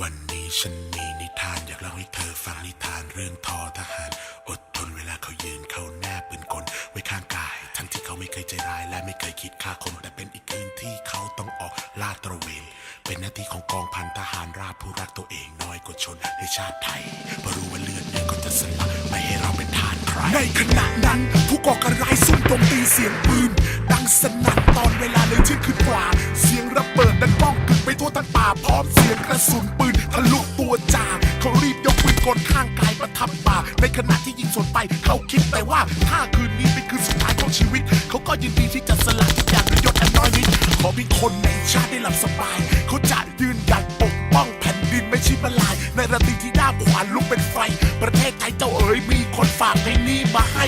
วันนี้ฉันมีนิทานอยากเล่าให้เธอฟังนิทานเรื่องทอทหาร อดทนเวลาเขายืนเขาแนบปืนกลไว้ข้างกาย ทั้งที่เขาไม่เคยใจร้ายและไม่เคยคิดฆ่าคนแต่เป็นอีกคืนที่เขาต้องออกลาดตระเวนเป็นหน้าที่ของกองพันทหารราบผู้รักตัวเองน้อยกว่าชนในชาติไทยเพราะรู้ว่าเลือดเนี่ยก็จะสลักไม่ให้เราเป็นทานใครในขณะนั้นผู้ก่อการร้ายซุ่มโจมตีเสียงปืนดังสนั่นตอนเวลาเลยเที่ยงคืนกว่า เสียงระเบิดดังก้องกึกไปทั่วทั้งป่าพร้อมเสียงกระสุน กนข้างกายประทับบ่าในขณะที่ยิงสวนไป เขาคิดแต่ว่าถ้าคืนนี้เป็นคืนสุดท้ายของชีวิต เขาก็ยินดีที่จะสละทุกอย่างด้วยยศอันน้อยนิดขอเพียงคนในชาติได้หลับสบาย เขาจะยืนหยัดปกป้องแผ่นดินไม่ชิบลาย ในระตีที่ด้าขวานลุกเป็นไฟ ประเทศไทยเจ้าเอ๋ยมีคนฝากเพลงนี้มาให้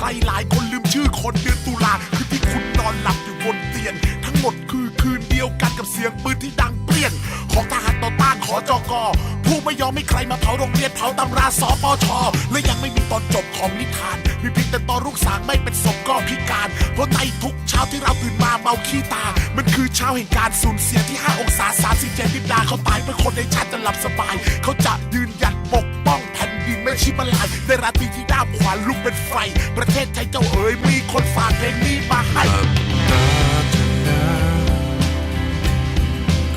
ใครหลายคนลืมชื่อคนเดือนตุลาคืนที่คุณนอนหลับอยู่บนเตียง ทั้งหมดคือคืนเดียวกันกับเสียงปืนที่ดังเปรี้ยง ของทหารต่อต้านขอจอกอผู้ไม่ยอมให้ใครมาเผาโรงเรียนเผาตำราสปชและยังไม่มีตอนจบของนิทาน มีเพียงแต่ตอนลูกสางไม่เป็นศพก็พิการ เพราะในทุกเช้าที่เราตื่นมาเมาขี้ตา มันคือเช้าแห่งการสูญเสียที่ 5 องศา37ดิบดาเขาตายเพื่อคนในชาติจะหลับสบาย เขาจะยืนหยัดปกป้อง อาชีพมาลายในราตรีที่ด้ามขวานลุกเป็นไฟ ประเทศไทยเจ้าเอ๋ยมีคนฝากเพลงนี้มาให้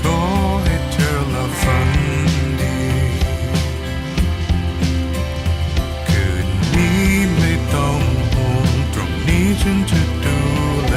ขอให้เธอละฝันดี คืนนี้ไม่ต้องห่วงตรงนี้ฉันจะดูแล